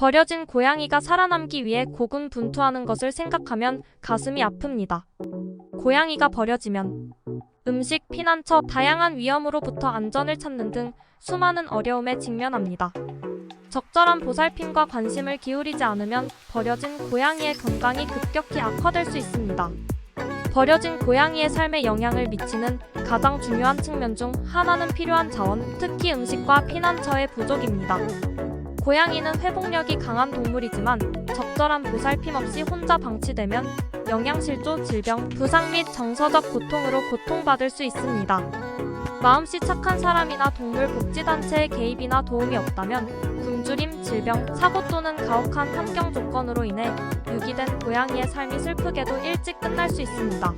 버려진 고양이가 살아남기 위해 고군분투하는 것을 생각하면 가슴이 아픕니다. 고양이가 버려지면 음식, 피난처, 다양한 위험으로부터 안전을 찾는 등 수많은 어려움에 직면합니다. 적절한 보살핌과 관심을 기울이지 않으면 버려진 고양이의 건강이 급격히 악화될 수 있습니다. 버려진 고양이의 삶에 영향을 미치는 가장 중요한 측면 중 하나는 필요한 자원, 특히 음식과 피난처의 부족입니다. 고양이는 회복력이 강한 동물이지만 적절한 보살핌 없이 혼자 방치되면 영양실조, 질병, 부상 및 정서적 고통으로 고통받을 수 있습니다. 마음씨 착한 사람이나 동물 복지단체의 개입이나 도움이 없다면 굶주림, 질병, 사고 또는 가혹한 환경 조건으로 인해 유기된 고양이의 삶이 슬프게도 일찍 끝날 수 있습니다.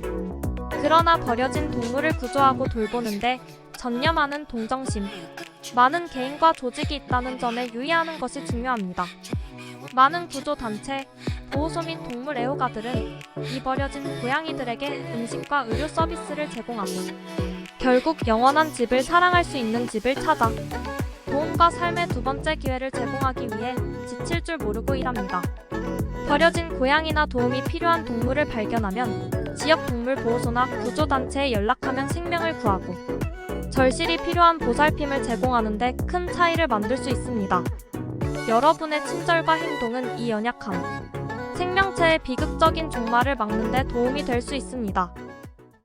그러나 버려진 동물을 구조하고 돌보는데 전념하는 동정심, 많은 개인과 조직이 있다는 점에 유의하는 것이 중요합니다. 많은 구조단체, 보호소 및 동물 애호가들은 이 버려진 고양이들에게 음식과 의료 서비스를 제공하고 결국 영원한 집을 사랑할 수 있는 집을 찾아 도움과 삶의 두 번째 기회를 제공하기 위해 지칠 줄 모르고 일합니다. 버려진 고양이나 도움이 필요한 동물을 발견하면 지역 동물 보호소나 구조단체에 연락하면 생명을 구하고 절실히 필요한 보살핌을 제공하는데 큰 차이를 만들 수 있습니다. 여러분의 친절과 행동은 이 연약함, 생명체의 비극적인 종말을 막는 데 도움이 될 수 있습니다.